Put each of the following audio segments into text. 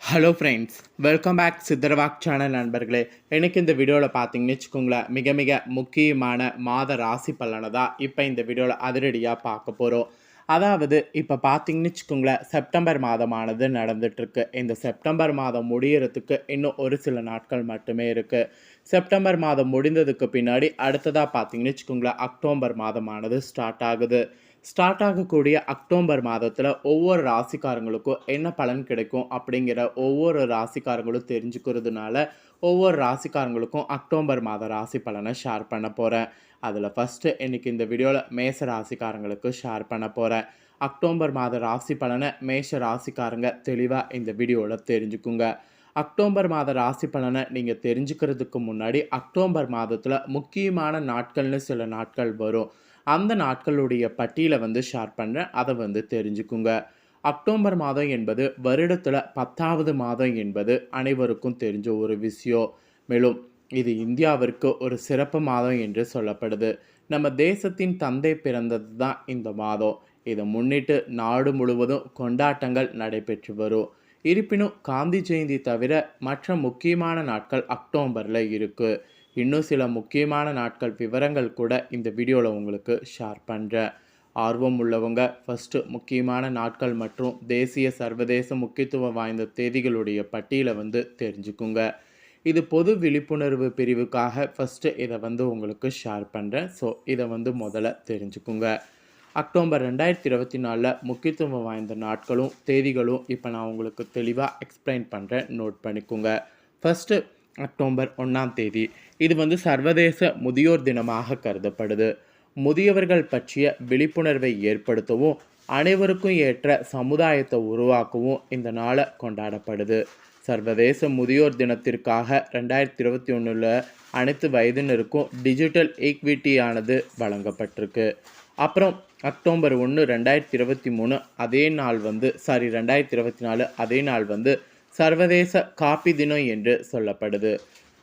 Hello friends welcome back சித்தர்வாக் channel நண்பர்களே. எனக்கு இந்த வீடியோவில் பார்த்தீங்கன்னு வச்சுக்கோங்களேன் மிக மிக முக்கியமான மாத ராசி பலனை தான் இப்போ இந்த வீடியோவில் அதிரடியாக பார்க்க போகிறோம் அதாவது இப்போ பார்த்தீங்கன்னு வச்சுக்கோங்களேன் செப்டம்பர் மாதமானது நடந்துகிட்ருக்கு இந்த செப்டம்பர் மாதம் முடியறதுக்கு இன்னும் ஒரு சில நாட்கள் மட்டுமே இருக்குது செப்டம்பர் மாதம் முடிந்ததுக்கு பின்னாடி அடுத்ததாக பார்த்தீங்கன்னு வச்சுக்கோங்களேன் அக்டோபர் மாதமானது ஸ்டார்ட் ஆகுது. ஸ்டார்ட் ஆகக்கூடிய அக்டோபர் மாதத்தில் ஒவ்வொரு ராசிக்காரங்களுக்கும் என்ன பலன் கிடைக்கும் அப்படிங்கிற ஒவ்வொரு ராசிக்காரங்களும் தெரிஞ்சுக்கிறதுனால ஒவ்வொரு ராசிக்காரங்களுக்கும் அக்டோபர் மாத ராசி பலனை ஷேர் பண்ண போகிறேன் அதில் ஃபஸ்ட்டு இன்றைக்கி இந்த வீடியோவில் மேச ராசிக்காரங்களுக்கு ஷேர் பண்ண போகிறேன் அக்டோபர் மாத ராசி பலனை மேஷ ராசிக்காரங்க தெளிவாக இந்த வீடியோவில் தெரிஞ்சுக்குங்க. அக்டோபர் மாத ராசி பலனை நீங்கள் தெரிஞ்சுக்கிறதுக்கு முன்னாடி அக்டோபர் மாதத்தில் முக்கியமான நாட்கள்னு சில நாட்கள் வரும். அந்த நாட்களுடைய பட்டியலை வந்து ஷேர் பண்ணுறேன் அதை வந்து தெரிஞ்சுக்குங்க. அக்டோபர் மாதம் என்பது வருடத்தில் பத்தாவது மாதம் என்பது அனைவருக்கும் தெரிஞ்ச ஒரு விஷயம். மேலும் இது இந்தியாவிற்கு ஒரு சிறப்பு மாதம் என்று சொல்லப்படுது. நம்ம தேசத்தின் தந்தை பிறந்தது தான் இந்த மாதம். இதை முன்னிட்டு நாடு முழுவதும் கொண்டாட்டங்கள் நடைபெற்று வரும். இருப்பினும் காந்தி ஜெயந்தி தவிர மற்ற முக்கியமான நாட்கள் அக்டோபரில் இருக்குது இன்னும் சில முக்கியமான நாட்கள் விவரங்கள் கூட இந்த வீடியோவில் உங்களுக்கு ஷேர் பண்ணுறேன் ஆர்வம் உள்ளவங்க ஃபஸ்ட்டு முக்கியமான நாட்கள் மற்றும் தேசிய சர்வதேச முக்கியத்துவம் வாய்ந்த தேதிகளுடைய பட்டியலை வந்து தெரிஞ்சுக்குங்க. இது பொது விழிப்புணர்வு பிரிவுக்காக ஃபஸ்ட்டு இதை வந்து உங்களுக்கு ஷேர் பண்ணுறேன் ஸோ இதை வந்து முதல்ல தெரிஞ்சுக்குங்க. அக்டோபர் ரெண்டாயிரத்தி இருபத்தி நாலில் முக்கியத்துவம் வாய்ந்த நாட்களும் தேதிகளும் இப்போ நான் உங்களுக்கு தெளிவாக எக்ஸ்பிளைன் பண்ணுறேன் நோட் பண்ணிக்கோங்க. ஃபஸ்ட்டு அக்டோபர் ஒன்றாம் தேதி. இது வந்து சர்வதேச முதியோர் தினமாக கருதப்படுது. முதியவர்கள் பற்றிய விழிப்புணர்வை ஏற்படுத்தவும் அனைவருக்கும் ஏற்ற சமுதாயத்தை உருவாக்கவும் இந்த நாளை கொண்டாடப்படுது. சர்வதேச முதியோர் தினத்திற்காக ரெண்டாயிரத்தி இருபத்தி ஒன்றில் அனைத்து வயதினருக்கும் டிஜிட்டல் ஈக்விட்டியானது வழங்கப்பட்டிருக்கு. அப்புறம் அக்டோபர் ஒன்று ரெண்டாயிரத்தி இருபத்தி மூணு அதே நாள் வந்து சாரி ரெண்டாயிரத்தி இருபத்தி நாலு அதே நாள் வந்து சர்வதேச காப்பி தினம் என்று சொல்லப்படுது.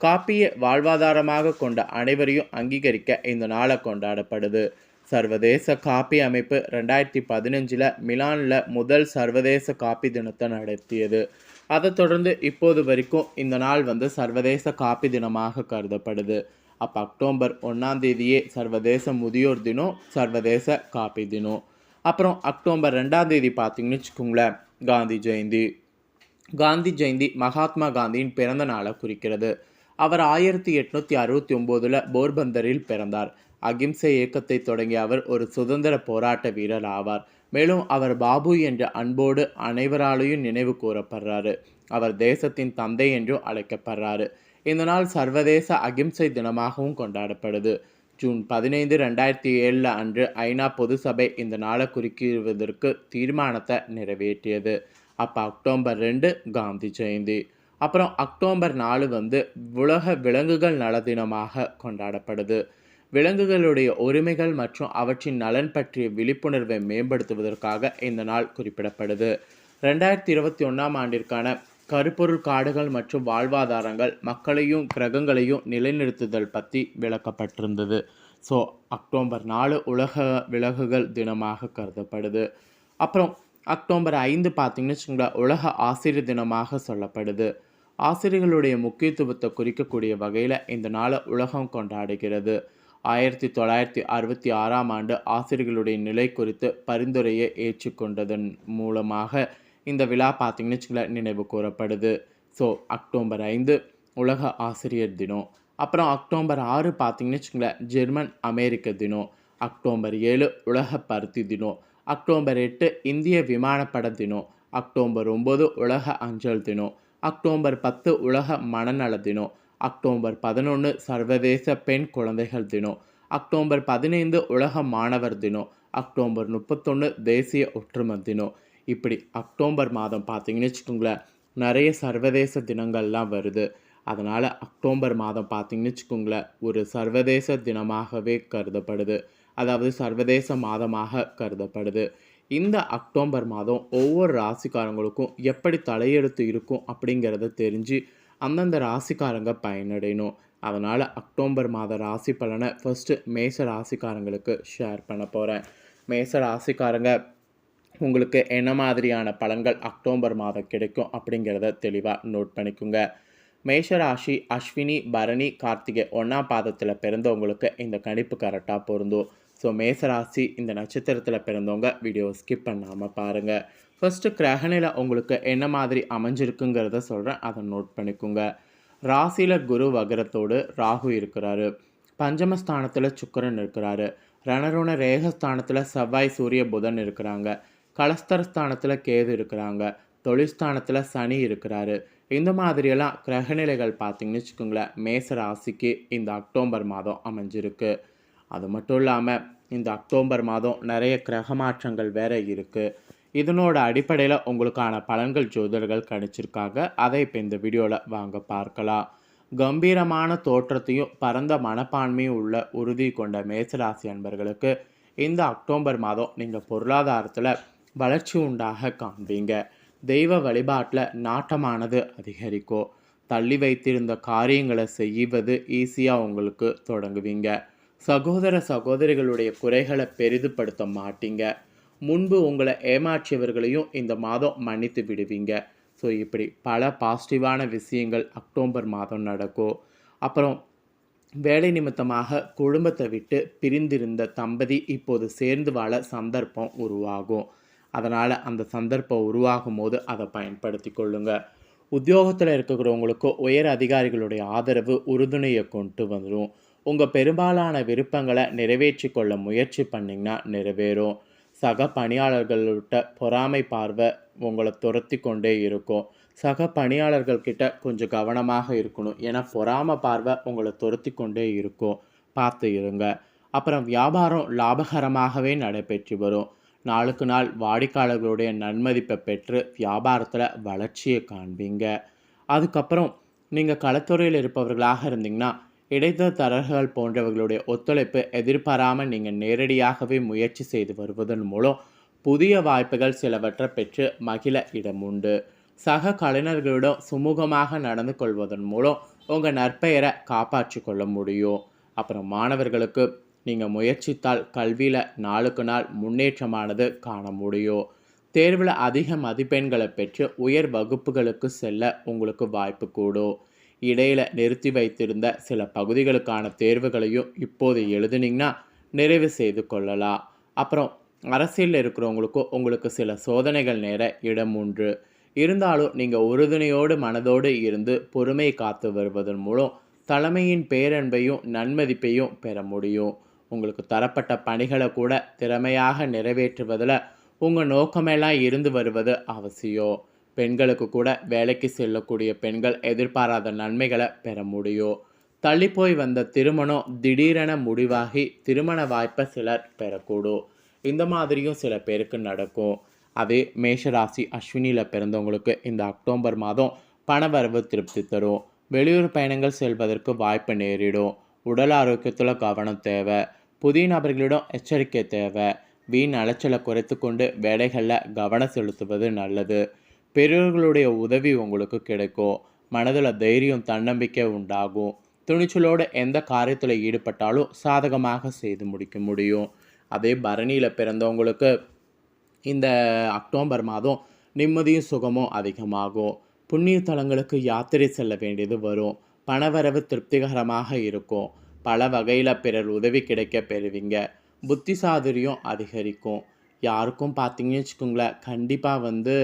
காப்பியை வாழ்வாதாரமாக கொண்ட அனைவரையும் அங்கீகரிக்க இந்த நாளை கொண்டாடப்படுது. சர்வதேச காப்பி அமைப்பு ரெண்டாயிரத்தி பதினஞ்சில் மிலானில் முதல் சர்வதேச காப்பி தினத்தை நடத்தியது. அதை தொடர்ந்து இப்போது வரைக்கும் இந்த நாள் வந்து சர்வதேச காப்பி தினமாக கருதப்படுது. அப்போ அக்டோபர் ஒன்றாம் தேதியே சர்வதேச முதியோர் தினம் சர்வதேச காப்பி தினம். அப்புறம் அக்டோபர் ரெண்டாம் தேதி பார்த்தீங்கன்னு வச்சுக்கோங்களேன் காந்தி ஜெயந்தி. காந்தி ஜெயந்தி மகாத்மா காந்தியின் பிறந்த நாளை குறிக்கிறது. அவர் ஆயிரத்தி எட்நூற்றி அறுபத்தி ஒம்போதில் போர்பந்தரில் பிறந்தார். அகிம்சை இயக்கத்தை தொடங்கிய அவர் ஒரு சுதந்திர போராட்ட வீரர் ஆவார். மேலும் அவர் பாபு என்ற அன்போடு அனைவராலையும் நினைவு கூறப்படுறாரு. அவர் தேசத்தின் தந்தை என்றும் அழைக்கப்படுறாரு. இந்த நாள் சர்வதேச அகிம்சை தினமாகவும் கொண்டாடப்படுது. ஜூன் பதினைந்து ரெண்டாயிரத்தி ஏழில் அன்று ஐநா பொது சபை இந்த நாளை குறிக்கிறதற்கு தீர்மானத்தை நிறைவேற்றியது. அப்போ அக்டோபர் ரெண்டு காந்தி ஜெயந்தி. அப்புறம் அக்டோபர் நாலு வந்து உலக விலங்குகள் நல தினமாக கொண்டாடப்படுது. விலங்குகளுடைய உரிமைகள் மற்றும் அவற்றின் நலன் பற்றிய விழிப்புணர்வை மேம்படுத்துவதற்காக இந்த நாள் குறிப்பிடப்படுது. ரெண்டாயிரத்தி இருபத்தி ஒன்றாம் ஆண்டிற்கான கருப்பொருள் காடுகள் மற்றும் வாழ்வாதாரங்கள் மக்களையும் கிரகங்களையும் நிலைநிறுத்துதல் பற்றி விளக்கப்பட்டிருந்தது. ஸோ அக்டோபர் நாலு உலக விலங்குகள் தினமாக கருதப்படுது. அப்புறம் அக்டோபர் ஐந்து பார்த்தீங்கன்னு வச்சுங்களேன் உலக ஆசிரியர் தினமாக சொல்லப்படுது. ஆசிரியர்களுடைய முக்கியத்துவத்தை குறிக்கக்கூடிய வகையில் இந்த நாளை உலகம் கொண்டாடுகிறது. ஆயிரத்தி தொள்ளாயிரத்தி அறுபத்தி ஆறாம் ஆண்டு ஆசிரியர்களுடைய நிலை குறித்து பரிந்துரையை ஏற்றுக்கொண்டதன் மூலமாக இந்த விழா பார்த்திங்கன்னு வச்சுங்களேன் நினைவு கூறப்படுது. ஸோ அக்டோபர் ஐந்து உலக ஆசிரியர் தினம். அப்புறம் அக்டோபர் ஆறு பார்த்திங்கன்னு வச்சுங்களேன் ஜெர்மன் அமெரிக்க தினம். அக்டோபர் ஏழு உலக பருத்தி தினம். அக்டோபர் எட்டு இந்திய விமானப்பட தினம் அக்டோபர் ஒம்பது உலக அஞ்சல் தினம் அக்டோபர் பத்து உலக மனநல தினம் அக்டோபர் பதினொன்று சர்வதேச பெண் குழந்தைகள் தினம் அக்டோபர் பதினைந்து உலக மாணவர் தினம் அக்டோபர் முப்பத்தொன்று தேசிய ஒற்றுமை தினம். இப்படி அக்டோபர் மாதம் பார்த்தீங்கன்னு வச்சுக்கோங்களேன் நிறைய சர்வதேச தினங்கள்லாம் வருது. அதனால் அக்டோபர் மாதம் பார்த்தீங்கன்னு வச்சுக்கோங்களேன் ஒரு சர்வதேச தினமாகவே கருதப்படுது. அதாவது சர்வதேச மாதமாக கருதப்படுது. இந்த அக்டோபர் மாதம் ஒவ்வொரு ராசிக்காரங்களுக்கும் எப்படி தலையெழுத்து இருக்கும் அப்படிங்கிறத தெரிஞ்சு அந்தந்த ராசிக்காரங்க பயனடையணும். அதனால் அக்டோபர் மாத ராசி பலனை ஃபஸ்ட்டு மேச ராசிக்காரங்களுக்கு ஷேர் பண்ண போகிறேன் மேச ராசிக்காரங்க உங்களுக்கு என்ன மாதிரியான பலன்கள் அக்டோபர் மாதம் கிடைக்கும் அப்படிங்கிறத தெளிவாக நோட் பண்ணிக்கோங்க. மேஷராசி அஸ்வினி பரணி கார்த்திகை ஒன்றாம் பாதத்தில் பிறந்தவங்களுக்கு இந்த கணிப்பு கரெக்டாக பொருந்தும். ஸோ மேசராசி இந்த நட்சத்திரத்தில் பிறந்தவங்க வீடியோ ஸ்கிப் பண்ணாமல் பாருங்கள் ஃபஸ்ட்டு கிரகணில் உங்களுக்கு என்ன மாதிரி அமைஞ்சிருக்குங்கிறத சொல்கிறேன் அதை நோட் பண்ணிக்கோங்க. ராசியில் குரு வகரத்தோடு ராகு இருக்கிறாரு. பஞ்சமஸ்தானத்தில் சுக்கரன் இருக்கிறாரு. ரணருண ரேகஸ்தானத்தில் செவ்வாய் சூரிய புதன் இருக்கிறாங்க. கலஸ்தரஸ்தானத்தில் கேது இருக்கிறாங்க. தொழில்ஸ்தானத்தில் சனி இருக்கிறாரு. இந்த மாதிரியெல்லாம் கிரகநிலைகள் பார்த்தீங்கன்னு வச்சுக்கோங்களேன். மேச ராசிக்கு இந்த அக்டோபர் மாதம் அமைஞ்சிருக்கு. அது மட்டும் இல்லாமல் இந்த அக்டோபர் மாதம் நிறைய கிரக மாற்றங்கள் வேறு இருக்குது இதனோட அடிப்படையில் உங்களுக்கான பலன்கள் ஜோதிடர்கள் கணிச்சிருக்காங்க. அதை இப்போ இந்த வீடியோவில் வாங்க பார்க்கலாம். கம்பீரமான தோற்றத்தையும் பரந்த மனப்பான்மையும் உள்ள உறுதி கொண்ட மேசராசி அன்பர்களுக்கு இந்த அக்டோபர் மாதம் நீங்கள் பொருளாதாரத்தில் வளர்ச்சி உண்டாக காண்பீங்க. தெய்வ வழிபாட்டில் நாட்டமானது அதிகரிக்கும். தள்ளி வைத்திருந்த காரியங்களை செய்வது ஈஸியாக உங்களுக்கு தொடங்குவீங்க. சகோதர சகோதரிகளுடைய குறைகளை பெரிதுபடுத்த மாட்டீங்க. முன்பு உங்களை ஏமாற்றியவர்களையும் இந்த மாதம் மன்னித்து விடுவீங்க. ஸோ இப்படி பல பாசிட்டிவான விஷயங்கள் அக்டோபர் மாதம் நடக்கும். அப்புறம் வேலை நிமித்தமாக குடும்பத்தை விட்டு பிரிந்திருந்த தம்பதி இப்போது சேர்ந்து வாழ சந்தர்ப்பம் உருவாகும். அதனால் அந்த சந்தர்ப்பம் உருவாகும் போது அதை பயன்படுத்தி கொள்ளுங்க. உத்தியோகத்தில் இருக்கிறவங்களுக்கும் உயர் அதிகாரிகளுடைய ஆதரவு உறுதுணையை கொண்டு வந்துடும் உங்கள் பெரும்பாலான விருப்பங்களை நிறைவேற்றி கொள்ள முயற்சி பண்ணிங்கன்னா நிறைவேறும். சக பணியாளர்கள்கிட்ட பொறாமை பார்வை உங்களை துரத்தி கொண்டே இருக்கும். சக பணியாளர்கள்கிட்ட கொஞ்சம் கவனமாக இருக்கணும். ஏன்னா பொறாமை பார்வை உங்களை துரத்தி கொண்டே இருக்கும். பார்த்து இருங்க. அப்புறம் வியாபாரம் லாபகரமாகவே நடைபெற்று வரும். நாளுக்கு நாள் வாடிக்கையாளர்களுடைய நன்மதிப்பை பெற்று வியாபாரத்தில் வளர்ச்சியை காண்பீங்க. அதுக்கப்புறம் நீங்கள் களத்துறையில் இருப்பவர்களாக இருந்தீங்கன்னா இடைத்தரகர்கள் போன்றவர்களுடைய ஒத்துழைப்பு எதிர்பாராமல் நீங்கள் நேரடியாகவே முயற்சி செய்து வருவதன் மூலம் புதிய வாய்ப்புகள் சிலவற்றை பெற்று மகிழ இடம் உண்டு. சக கலைஞர்களிடம் சுமூகமாக நடந்து கொள்வதன் மூலம் உங்கள் நற்பெயரை காப்பாற்றி கொள்ள முடியும். அப்புறம் மாணவர்களுக்கு நீங்கள் முயற்சித்தால் கல்வியில் நாளுக்கு நாள் முன்னேற்றமானது காண முடியும். தேர்வில் அதிக மதிப்பெண்களை பெற்று உயர் வகுப்புகளுக்கு செல்ல உங்களுக்கு வாய்ப்பு கூடும். இடையில நிறுத்தி வைத்திருந்த சில பகுதிகளுக்கான தேர்வுகளையும் இப்போது எழுதுனீங்கன்னா நிறைவு செய்து கொள்ளலாம். அப்புறம் அரசியலில் இருக்கிறவங்களுக்கும் உங்களுக்கு சில சோதனைகள் நேர இடம் உண்டு. இருந்தாலும் நீங்கள் உறுதுணையோடு மனதோடு இருந்து பொறுமை காத்து வருவதன் மூலம் தலைமையின் பேரன்பையும் நன்மதிப்பையும் பெற முடியும். உங்களுக்கு தரப்பட்ட பணிகளை கூட திறமையாக நிறைவேற்றுவதில் உங்கள் நோக்கமெல்லாம் இருந்து வருவது அவசியம். பெண்களுக்கு கூட வேலைக்கு செல்லக்கூடிய பெண்கள் எதிர்பாராத நன்மைகளை பெற முடியும். தள்ளி போய் வந்த திருமணம் திடீரென முடிவாகி திருமண வாய்ப்பை சிலர் பெறக்கூடும். இந்த மாதிரியும் சில பேருக்கு நடக்கும். அதே மேஷராசி அஸ்வினியில் பிறந்தவங்களுக்கு இந்த அக்டோபர் மாதம் பணவரவு திருப்தி தரும். வெளியூர் பயணங்கள் செல்வதற்கு வாய்ப்பு நேரிடும். உடல் ஆரோக்கியத்தில் கவனம் தேவை. புதிய நபர்களிடம் எச்சரிக்கை தேவை. வீண் அலைச்சலை குறைத்து கொண்டு வேலைகளில் கவனம் செலுத்துவது நல்லது. பெரியவர்களுடைய உதவி உங்களுக்கு கிடைக்கும். மனதில் தைரியம் தன்னம்பிக்கை உண்டாகும். துணிச்சலோடு எந்த காரியத்தில் ஈடுபட்டாலும் சாதகமாக செய்து முடிக்க முடியும். அதே பரணியில் பிறந்தவங்களுக்கு இந்த அக்டோபர் மாதம் நிம்மதியும் சுகமும் அதிகமாகும். புண்ணிய தலங்களுக்கு யாத்திரை செல்ல வேண்டியது வரும். பணவரவு திருப்திகரமாக இருக்கும். பல வகையில் பிறர் உதவி கிடைக்க பெறுவீங்க. புத்தி சாதுரியம் அதிகரிக்கும். யாருக்கும் பார்த்தீங்கன்னு வச்சுக்கோங்களேன் கண்டிப்பாக வந்து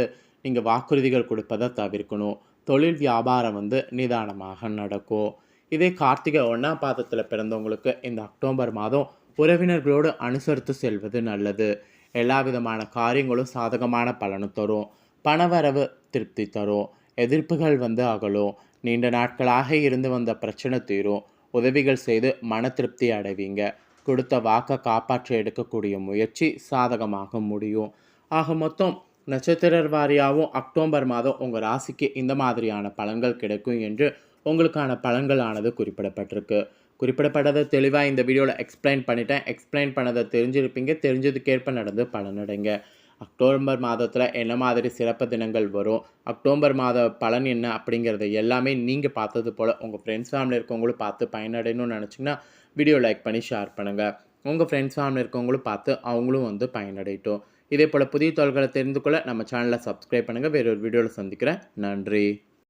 நீங்கள் வாக்குறுதிகள் கொடுப்பதை தவிர்க்கணும். தொழில் வியாபாரம் வந்து நிதானமாக நடக்கும். இதே கார்த்திகை ஒன்றாம் பாதத்தில் பிறந்தவங்களுக்கு இந்த அக்டோபர் மாதம் உறவினர்களோடு அனுசரித்து செல்வது நல்லது. எல்லா விதமான காரியங்களும் சாதகமான பலனும் தரும். பணவரவு திருப்தி தரும். எதிர்ப்புகள் வந்து அகலும். நீண்ட நாட்களாக இருந்து வந்த பிரச்சனை தீரும். உதவிகள் செய்து மன திருப்தி அடைவீங்க. கொடுத்த வாக்கை காப்பாற்ற எடுக்கக்கூடிய முயற்சி சாதகமாக முடியும். ஆக மொத்தம் நட்சத்திரர் வாரியாகவும் அக்டோபர் மாதம் உங்கள் ராசிக்கு இந்த மாதிரியான பலன்கள் கிடைக்கும் என்று உங்களுக்கான பலன்களானது குறிப்பிடப்பட்டிருக்கு. குறிப்பிடப்பட்டதை தெளிவாக இந்த வீடியோவில் எக்ஸ்பிளைன் பண்ணிட்டேன். எக்ஸ்பிளைன் பண்ணதை தெரிஞ்சிருப்பீங்க. தெரிஞ்சதுக்கேற்ப நடந்து பலனடைங்க அக்டோபர் மாதத்தில் என்ன மாதிரி சிறப்பு தினங்கள் வரும்? அக்டோபர் மாத பலன் என்ன அப்படிங்கிறத எல்லாமே நீங்கள் பார்த்தது போல் உங்கள் ஃப்ரெண்ட்ஸ் ஃபேமிலி இருக்கவங்களும் பார்த்து பயனடையணும்னு நினச்சிங்கன்னா வீடியோ லைக் பண்ணி ஷேர் பண்ணுங்கள் உங்கள் ஃப்ரெண்ட்ஸ் ஃபேமிலி இருக்கவங்களும் பார்த்து அவங்களும் வந்து பயனடையட்டும். இதே போல் புதிய தோள்களை தெரிந்து கொள்ள நம்ம சேனலை சப்ஸ்கிரைப் பண்ணுங்கள் வேறொரு வீடியோவில் சந்திக்கிறேன். நன்றி.